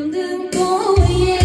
없는 거에